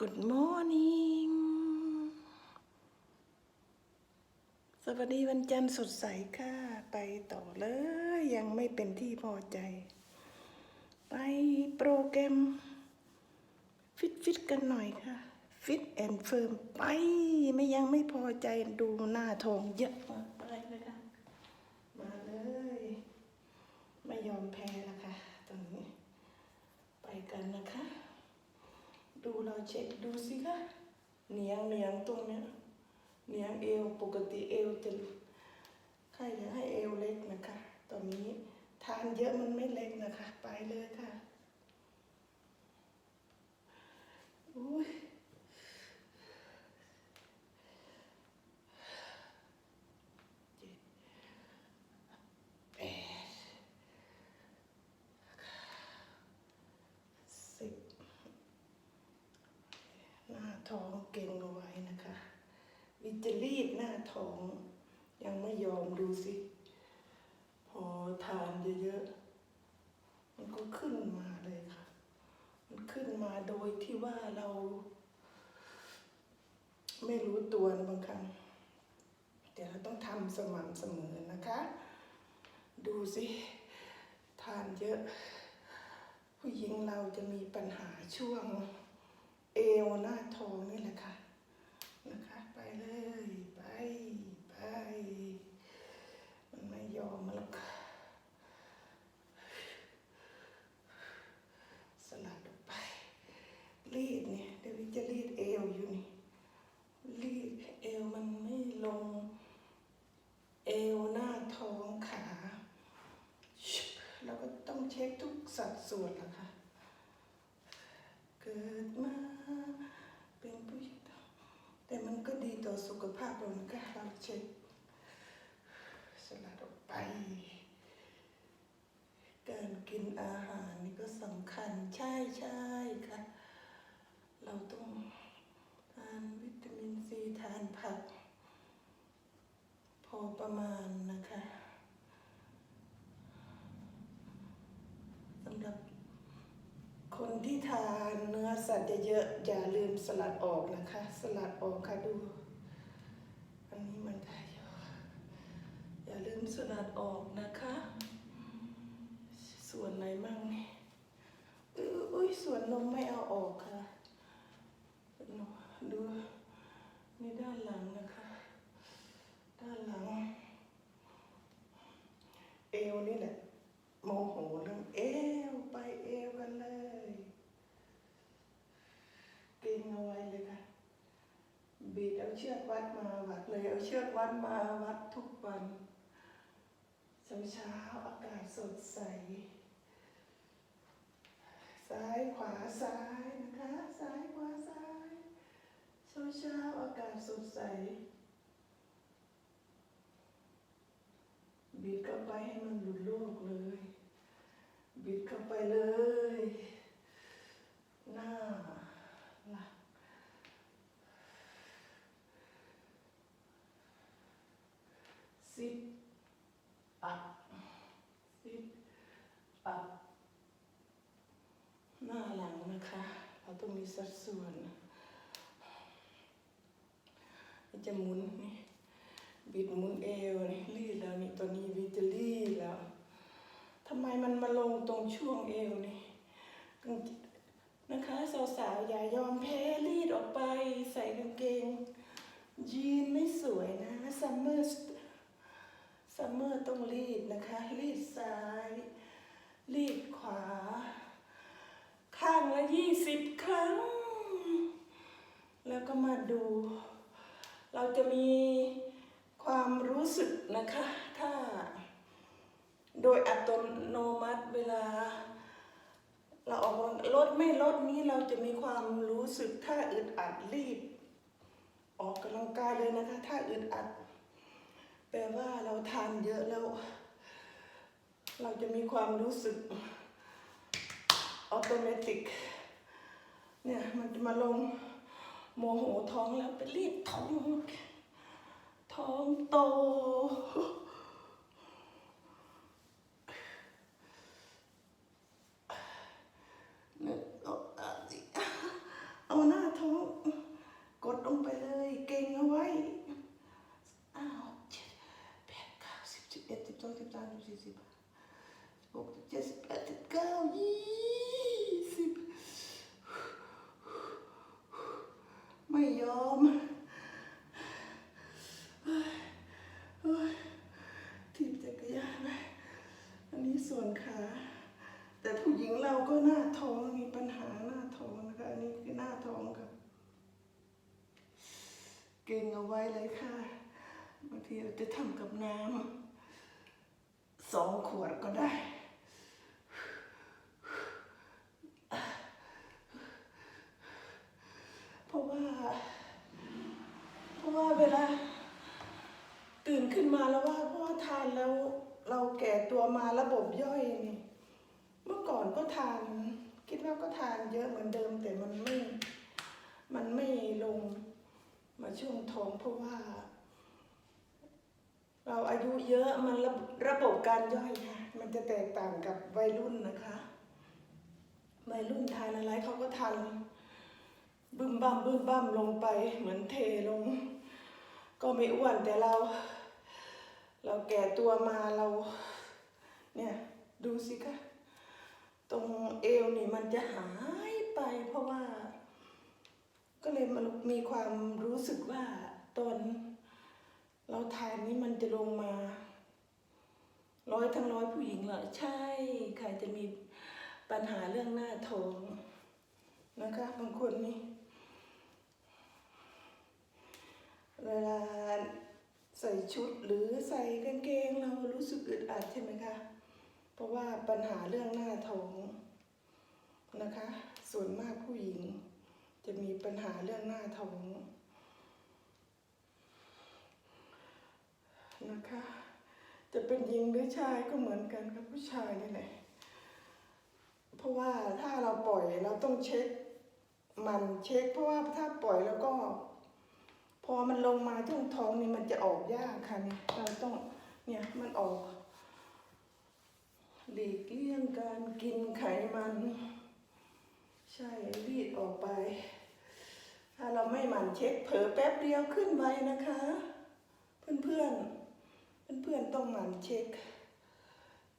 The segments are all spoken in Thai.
Good morning สวัสดีวันจันทร์สดใสค่ะ ไปต่อเลย ยังไม่เป็นที่พอใจ ไปโปรแกรม ฟิตฟิตกันหน่อยค่ะฟิตแอนด์เฟิร์มไปไม่ยังไม่พอใจดูหน้าทองเยอะมากไปเลยค่ะ มาเลย ไม่ยอมแพ้ละค่ะตอนนี้ ไปกันนะคะ ดูเราเช็คดูสิคะเนียงเนียงตรงเนี้ยเนียงเอวปกติเอวจะใครอยากให้เอวเล็กนะคะ ตอนนี้ทานเยอะมันไม่เล็กนะคะ ไปเลยค่ะอุ้ยเจ็ดแปดสิบ หน้าท้องเก่งเอาไว้นะคะ วิจะรีด หน้าท้อง ยังไม่ยอมดูสิ พอทานเยอะๆ มันก็ขึ้นมาเลยค่ะ มันขึ้นมาโดยที่ว่าเรา ไม่รู้ตัวนะบางครั้งแต่เราต้องทำสม่ำเสมอนะคะ ดูสิ ทานเยอะ ผู้หญิงเราจะมีปัญหาช่วง เอวหน้าท้องนี่แหละค่ะ นะคะ ไปเลย ไปไป มันไม่ยอมมาหรอกสลัดออกไป รีดเนี่ยเดี๋ยวจะรีดเอวอยู่นี่ รีดเอวมันไม่ลง เอวหน้าท้องขาชิบแล้วก็ต้องเช็คทุกสัดส่วนละค่ะเกิดมาเป็นผู้หญิง แต่มันก็ดีต่อสุขภาพเราค่ะเราเช็คสลัดออกไป การกินอาหารนี่ก็สำคัญใช่ใช่ค่ะ เราต้องทานวิตามินซีทานผัก พอประมาณนะคะสำหรับ คน ที่ทานเนื้อสัตว์เยอะๆอย่าลืมสลัดออกนะคะ สลัดออกค่ะดู อันนี้มันได้อยู่อย่าลืมสลัดออกนะคะ ส่วนไหนมั่งนี่อื้ออุ้ยส่วนนมไม่เอาออกค่ะ ดูนี่ด้านหลังนะคะ ด้านหลัง เอวนี่แหละโมโหเรื่องเอวไปเอวกันเลย เก่งเอาไว้เลยค่ะ บีดเอาเชือกวัดมาวัดเลยเอาเชือกวัดมาวัดทุกวันเช้าเช้าอากาศสดใส ซ้ายขวาซ้ายนะคะ ซ้ายขวาซ้ายเช้าเช้าอากาศสดใส บีดเข้าไปให้มันหลุดโลกเลยบิดเข้าไปเลย หน้าหลังซิดอัพซิดอัพหน้าหลังนะคะ เราต้องมีสัดส่วนมันจะหมุนนี่บิดหมุนเอวนี่รีดแล้วนี่ตัวนี้วิจะรีดแล้วทำไมมันมาลงตรงช่วงเอวนี่นะคะสาวๆอย่ายอมแพ้รีดออกไปใส่กางเกงยีนไม่สวยนะซัมเมอร์ซัมเมอร์ต้องรีดนะคะ รีดซ้าย รีดขวา ยี่สิบครั้ง แล้วก็มาดู เราจะมีความรู้สึกนะคะ ถ้า โดยอัตโนมัติเวลา เราออกลดไม่ลดนี้เราจะมีความรู้สึกถ้าอึดอัดรีบ ออกกำลังกายเลยนะคะ ถ้าอึดอัด แปลว่าเราทานเยอะแล้ว เราจะมีความรู้สึกออโต เนี่ยมันจะมาลงโมโหท้องแล้วไปรีบท้อง ท้องโต นึกออกอะสิเอาหน้าท้อง อมเฮ้ยเฮ้ยถีบจักรยานไปอันนี้ส่วนขา แต่ผู้หญิงเราก็หน้าท้องมีปัญหาหน้าท้องนะคะ อันนี้คือหน้าท้องค่ะ เก่งเอาไว้เลยค่ะบางทีเราจะทำกับน้ำสองขวดก็ได้ เพราะว่า เพราะว่าเวลา ตื่นขึ้นมาแล้วว่าเพราะว่าทานแล้วเราแก่ตัวมาระบบย่อยนี่ เมื่อก่อนก็ทาน คิดว่าก็ทานเยอะเหมือนเดิมแต่มันไม่ มันไม่ลง มาช่วงท้องเพราะว่า เราอายุเยอะมันระระบบการย่อยค่ะมันจะแตกต่างกับวัยรุ่นนะคะวัยรุ่นทานอะไรเขาก็ทานบึ้มบั่มบึ้มบั่มลงไปเหมือนเทลง ก็ไม่อ้วนแต่เรา เราแก่ตัวมาเรา เนี่ยดูสิคะตรงเอวนี่มันจะหายไปเพราะว่า ก็เลยมันมีความรู้สึกว่าตอนเราทานนี้มันจะลงมา ร้อยทั้งร้อยผู้หญิงเหรอใช่ใครจะมีปัญหาเรื่องหน้าท้องนะคะบางคนนี่เวลาใส่ชุดหรือใส่กางเกงเรารู้สึกอึดอัดใช่ไหมคะ เพราะว่าปัญหาเรื่องหน้าท้องนะคะ ส่วนมากผู้หญิง จะมีปัญหาเรื่องหน้าท้องนะคะ จะเป็นหญิงหรือชายก็เหมือนกันกับผู้ชายนี่แหละ เพราะว่าถ้าเราปล่อยเราต้องเช็คมันเช็ค เพราะว่าถ้าปล่อยแล้วก็ พอมันลงมาช่วงท้องนี่มันจะออกยากค่ะนี่เราต้องเนี่ยมันออก หลีกเลี่ยงการกินไขมัน ใช่รีดออกไป ถ้าเราไม่หมั่นเช็คเผลอแป๊บเดียวขึ้นไวนะคะเพื่อนเพื่อนเพื่อนเพื่อนๆต้องหมั่นเช็ค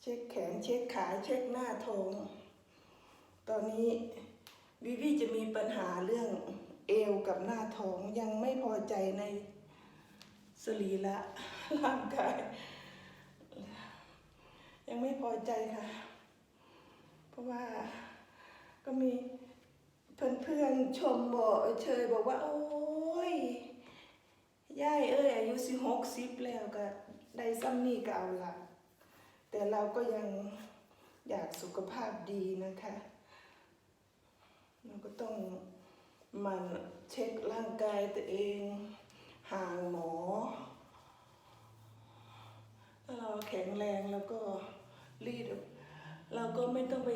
เช็คแขนเช็คขาเช็คหน้าท้องตอนนี้วิวีจะมีปัญหาเรื่องเอวกับหน้าท้องยังไม่พอใจในสรีระร่างกาย ยังไม่พอใจค่ะ เพราะว่า ก็มีเพื่อนๆชมบอกเชยบอกว่า โอ้ยย่ายเอ้ยอายุสิหกสิบแล้วก็ได้ซ้ำนี่ก็เอาละแต่เราก็ยังอยากสุขภาพดีนะคะเราก็ต้องมันเช็คร่างกายตัวเอง ห่างหมอ ถ้าเราแข็งแรงแล้วก็รีดเราก็ไม่ต้องไป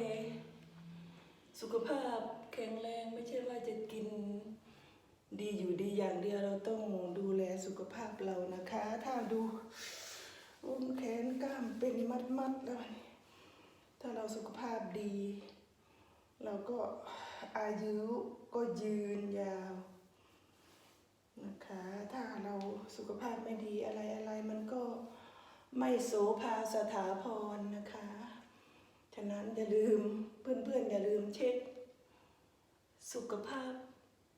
สุขภาพแข็งแรงไม่ใช่ว่าจะกินดีอยู่ดีอย่างเดียวเราต้องดูแลสุขภาพเรานะคะ ถ้าดูอุ้มแขนกล้ามเป็นมัดๆแล้วถ้าเราสุขภาพดี เราก็อายุก็ยืนยาวนะคะ ถ้าเราสุขภาพไม่ดีอะไรอะไรมันก็ไม่โสภาสถาพรนะคะ ฉะนั้นอย่าลืมเพื่อนๆอย่าลืมเช็ค สุขภาพ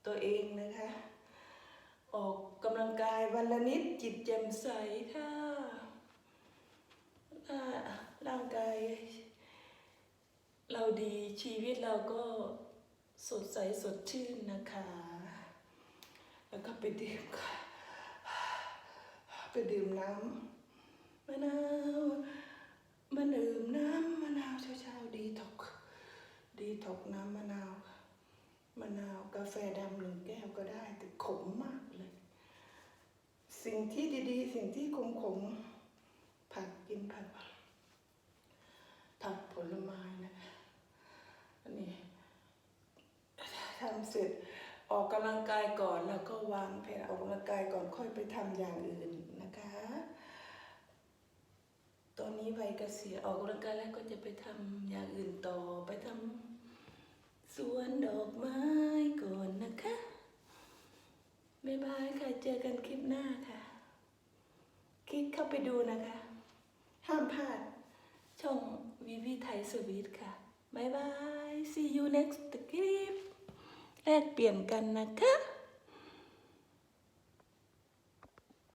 ตัวเองนะคะ ออกกำลังกายวันละนิดจิตแจ่มใสค่ะถ้าร่างกาย เราดีชีวิตเราก็สดใสสดชื่นนะคะ แล้วก็ไปดื่มไปดื่มน้ำมะนาวมาดื่มน้ำมะนาวเช้าๆดีถก ดีถกน้ำมะนาวค่ะมะนาวกาแฟดำหนึ่งแก้วก็ได้ แต่ขมมากเลย สิ่งที่ดีๆ สิ่ งที่ขมๆผักกินผักผักผลไม้นะคะอันนี้ทำเสร็จออกกำลังกายก่อนแล้วก็วางแผนออกกำลังกายก่อนค่อยไปทำอย่างอื่นนะคะ ตอนนี้วัยเกษียณออกกำลังกายแล้วก็จะไปทำอย่างอื่นต่อไปทำสวนดอกไม้ก่อนนะคะบ๊ายบายค่ะ เจอกันคลิปหน้าค่ะ ไปดูนะคะ ห้ามพลาด ช่องวีวีไทยสวีทค่ะบายบาย see you next clip แลกเปลี่ยนกันนะคะ